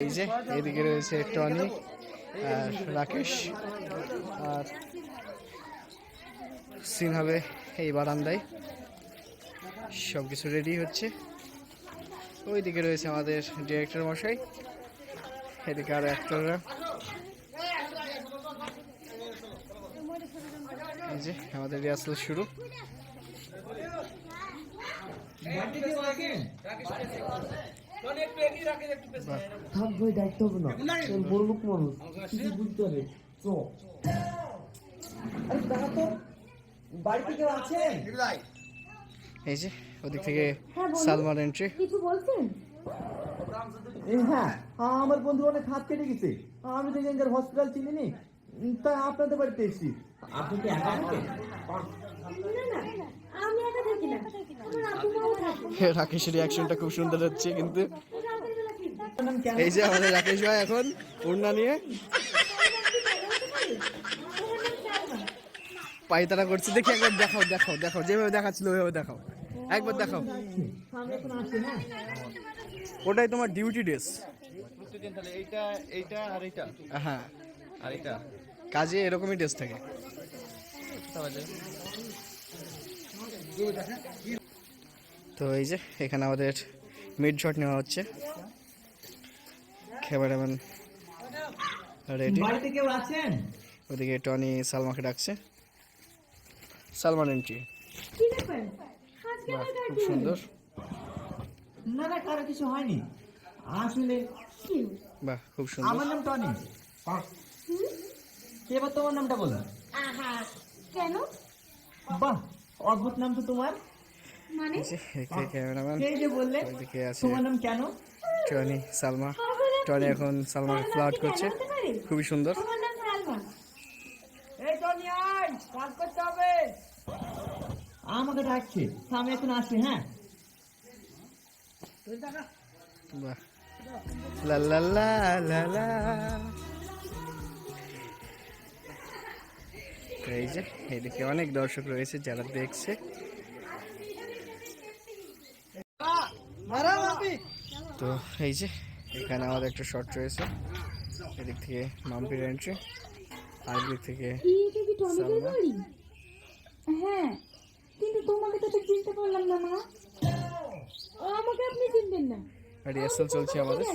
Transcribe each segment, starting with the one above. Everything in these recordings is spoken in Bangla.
এই যে এদিকে রয়েছে টনি আর রাকেশ। আর সিন হবে এই বারান্দায়। সব কিছু রেডি হচ্ছে। ওইদিকে রয়েছে আমাদের ডিরেক্টর মশাই এদিকে আর অ্যাক্টররা এই যে আমাদের রিহার্সাল শুরু। বাহ, থাক ভাই দায়িত্ব হবে না। তোর মানুষ। কিছু বুঝতে হবে। চ। আরে দাঁড়া তো বাড়িতে কেউ আছেন? এই যে ওদিক থেকে হ্যাঁ। সালমান এন্ট্রি কিছু বলছেন? এ, হ্যাঁ আমার বন্ধু অনেক হাত কেটে গেছে। আমি তো এখানকার হসপিটাল চিনি নি তাই আপনাদের বাড়িতে এসেছি। আপনি কি একা না না। রাকেশের রিয়াকশনটা খুব সুন্দর হচ্ছে কিন্তু। এই যে আমাদের রাকেশ ভাই এখন ওড়না নিয়ে পায়তারা করছে। দেখি একবার দেখাও দেখাও দেখাও। যেভাবে দেখাচ্ছিল, ওইভাবে দেখাও। একবার দেখাও। ওটাই তোমার ডিউটি ড্রেস হ্যাঁ। কাজে এরকমই ড্রেস থাকে। তো এই যে এখানে আমাদের মিড শট নেওয়া হচ্ছে। ক্যামেরাম্যান রেডি ওদিকে টনি সালমাকে ডাকছে। সালমান এন্ট্রি খুব সুন্দর। না না কারও কিছু হয়নি। আসলে বাহ খুব আমার সুন্দর নাম টনি। এবার তোমার নামটা বলো। কেন? বাহ অদ্ভুত নাম তো তোমার? মানে? বললে? তোমার নাম কেন? টনি সালমা। টনি এখন ফ্লাউট করছে। খুবই সুন্দর। আমার এই টনি আয়! কাজ করতে হবে। আমাকে ডাকছে। আমি এখন আসি হ্যাঁ? বাহ। লা লা লা লা লা। তো এই যে এদিকে অনেক দর্শক রয়েছে যারা দেখছে। তো এই যে এখানে আমাদের একটা শর্ট রয়েছে। এদিক থেকে মাম্পির এন্ট্রি আর দিক থেকে হ্যাঁ কিন্তু তোমাকে তো চিনতে পারলাম না মা। আমাকে রিহার্সাল চলছে আমাদের।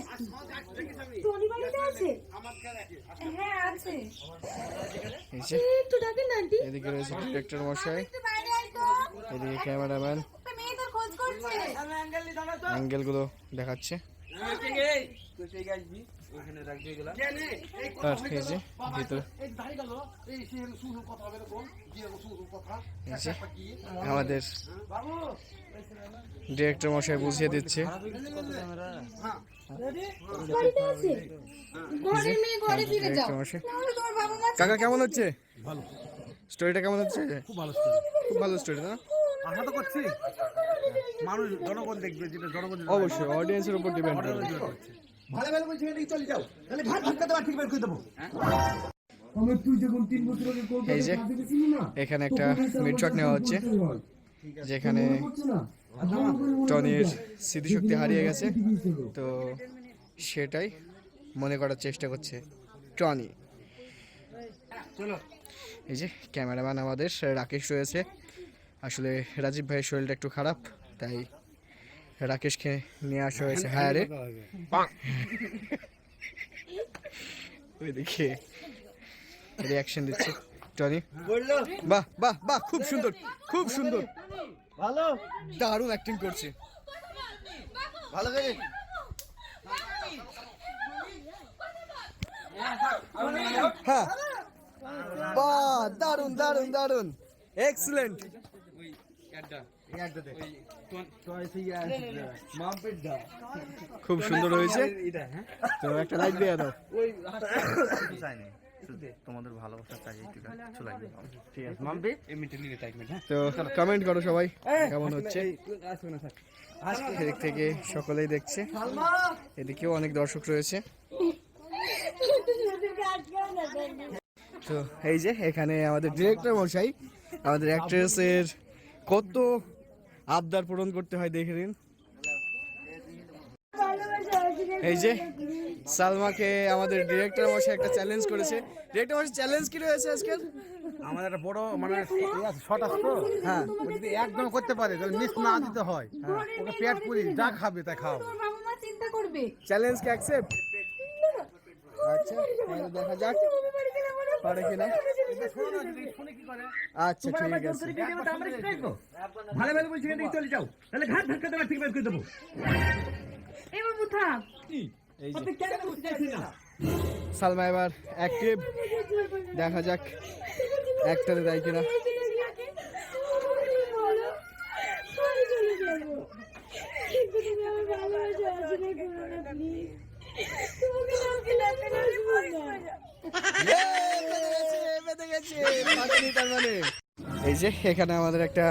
এদিকে রয়েছে ডিরেক্টর মশাই এদিকে ক্যামেরাম্যান অ্যাঙ্গেলগুলো দেখাচ্ছে। আর এই যে ভিতরে আমাদের ডিরেক্টর মশাই বুঝিয়ে দিচ্ছে। কাকা কেমন হচ্ছে? স্টোরিটা কেমন হচ্ছে? খুব ভালো খুব ভালো স্টোরি না? আশা তো করছি। মানুষ জনগণ দেখবে যেটা জনগণ অবশ্যই অডিয়েন্সের উপর ডিপেন্ড করে ভালো ভালো বলছি এদিকে চলে যাও। তাহলে ভাত ভাত খাতে ঠিক বের করে দেবো। আমি তুই যখন তিন বছর আগে এই যে এখানে একটা মিড শট নেওয়া হচ্ছে যেখানে টনির স্মৃতিশক্তি হারিয়ে গেছে। তো সেটাই মনে করার চেষ্টা করছে টনি। এই যে ক্যামেরাম্যান আমাদের রাকেশ রয়েছে। আসলে রাজীব ভাইয়ের শরীরটা একটু খারাপ তাই রাকেশকে নিয়ে আসা হয়েছে হায়ারে ওইদিকে রিয়াকশন দিচ্ছে টনি। বাহ বাহ বাহ খুব সুন্দর খুব সুন্দর। ভালো। দারুণ অ্যাক্টিং করছে। ভালো করে হ্যাঁ। বাহ দারুণ দারুণ দারুণ। এক্সিলেন্ট খুব সুন্দর হয়েছে। তো একটা লাইক দিয়ে দাও। তোমাদের ভালোবাসা চাই একটু চলে লাগবে ঠিক আছে তো কমেন্ট করো সবাই, কেমন হচ্ছে? এদিক থেকে সকলেই দেখছে। এদিকেও অনেক দর্শক রয়েছে। তো এই যে এখানে আমাদের ডিরেক্টর মশাই, আমাদের অ্যাক্ট্রেসের কত আবদার পূরণ করতে হয় দেখে নিন। এই যে সালমাকে আমাদের ডিরেক্টর মশাই একটা চ্যালেঞ্জ করেছে। ডিরেক্টর মশাই চ্যালেঞ্জ কি রয়েছে আজকের? আমাদের একটা বড় মানে শট আছে তো? হ্যাঁ। ও যদি একদম করতে পারে তাহলে মিস না দিতে হয়। হ্যাঁ। ওকে পেট পুরি যা খাবে তাই খাও। চিন্তা করবে। চ্যালেঞ্জ কি অ্যাকসেপ্ট আচ্ছা তাহলে দেখা যাক পারে কিনা। আচ্ছা ঠিক আছে। ভালো ভালো বলছি চলে যাও। তাহলে ঘাট ধাক্কা দেওয়া ঠিক বের করে দেবো। এই যে। না? সালমা এবার অ্যাক্টিভ দেখা যাক একটাতে দেয় কিনা বেঁধে গেছে, ফাটেনি তার মানে। এই যে এখানে আমাদের একটা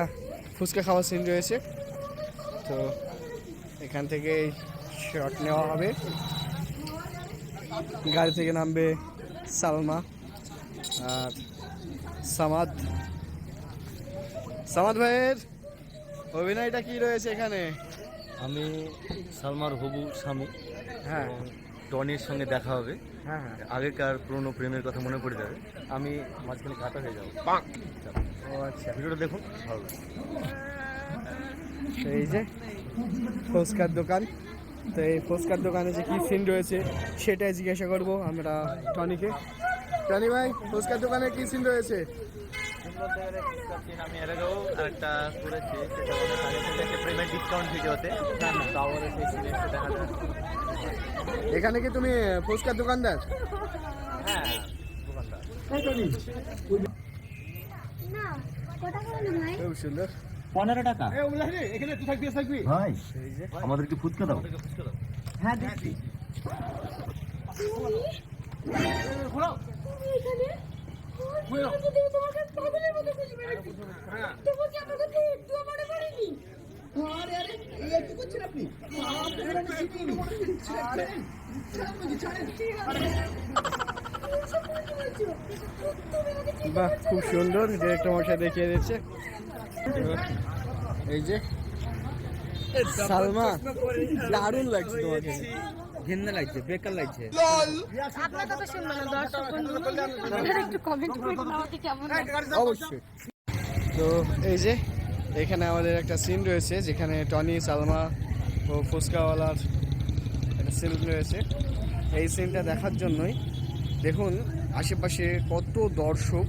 ফুচকা খাওয়ার সিন রয়েছে। তো এখান থেকে শট নেওয়া হবে। গাড়ি থেকে নামবে সালমা আর সামাদ। সামাদ ভাইয়ের অভিনয়টা কি রয়েছে এখানে? আমি সালমার হবু স্বামী। হ্যাঁ। টনির সঙ্গে দেখা হবে। হ্যাঁ হ্যাঁ। আগেকার পুরনো প্রেমের কথা মনে পড়ে যাবে। আমি মাঝখানে কাটা হয়ে যাব। ও আচ্ছা ভিডিওটা দেখুন। ভালো এই যে ফুচকার দোকান। তো এই ফুচকার দোকানে যে কি সিন রয়েছে সেটাই জিজ্ঞাসা করব আমরা টনিকে। টনি ভাই ফুচকার দোকানে কি সিন রয়েছে? আমি এর আগেও আরেকটা করেছি সেটা অনেক আগে থেকে একটা প্রেমের ডিসকাউন্ট ভিডিওতে এখানে কি তুমি ফুচকার দোকানদার। হ্যাঁ দোকানদার না কটা খাওয়ানো ভাই খুব সুন্দর পনেরো টাকা এখানে তুই থাকবি থাকবি ভাই আমাদের কি ফুচকা দাও হ্যাঁ একটু মনে করছেন আপনি বাহ খুব? সুন্দর। ডিরেক্টর মশাই দেখিয়ে দিচ্ছে। এই যে সালমা দারুণ লাগছে তোমাকে। ঘেন্না লাগছে বেকার লাগছে। আপনার কথা শুনব না দর্শক বন্ধু। একটু কমেন্ট করে আমাকে কেমন লাগে অবশ্যই। তো এই যে এখানে আমাদের একটা সিন রয়েছে যেখানে টনি সালমা ও ফুচকাওয়ালার একটা সিন রয়েছে। এই সিনটা দেখার জন্যই দেখুন আশেপাশে কত দর্শক।